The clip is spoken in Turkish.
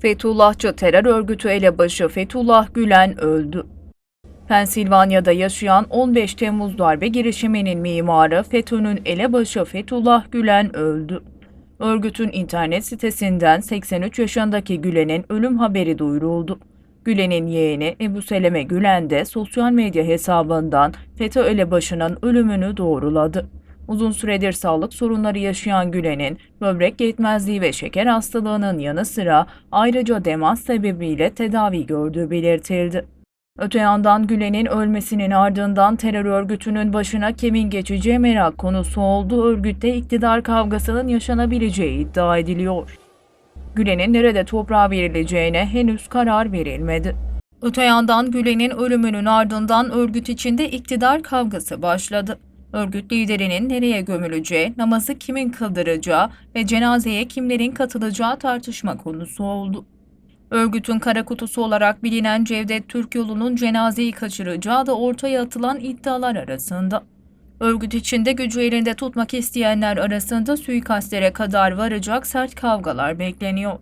Fethullahçı terör örgütü elebaşı Fethullah Gülen öldü. Pensilvanya'da yaşayan 15 Temmuz darbe girişiminin mimarı FETÖ'nün elebaşı Fethullah Gülen öldü. Örgütün internet sitesinden 83 yaşındaki Gülen'in ölüm haberi duyuruldu. Gülen'in yeğeni Ebu Seleme Gülen de sosyal medya hesabından FETÖ elebaşının ölümünü doğruladı. Uzun süredir sağlık sorunları yaşayan Gülen'in böbrek yetmezliği ve şeker hastalığının yanı sıra ayrıca demans sebebiyle tedavi gördüğü belirtildi. Öte yandan Gülen'in ölmesinin ardından terör örgütünün başına kimin geçeceği merak konusu oldu. Örgütte iktidar kavgasının yaşanabileceği iddia ediliyor. Gülen'in nerede toprağa verileceğine henüz karar verilmedi. Öte yandan Gülen'in ölümünün ardından örgüt içinde iktidar kavgası başladı. Örgüt liderinin nereye gömüleceği, namazı kimin kıldıracağı ve cenazeye kimlerin katılacağı tartışma konusu oldu. Örgütün kara kutusu olarak bilinen Cevdet Türkyolu'nun cenazeyi kaçıracağı da ortaya atılan iddialar arasında. Örgüt içinde gücü elinde tutmak isteyenler arasında suikastlere kadar varacak sert kavgalar bekleniyor.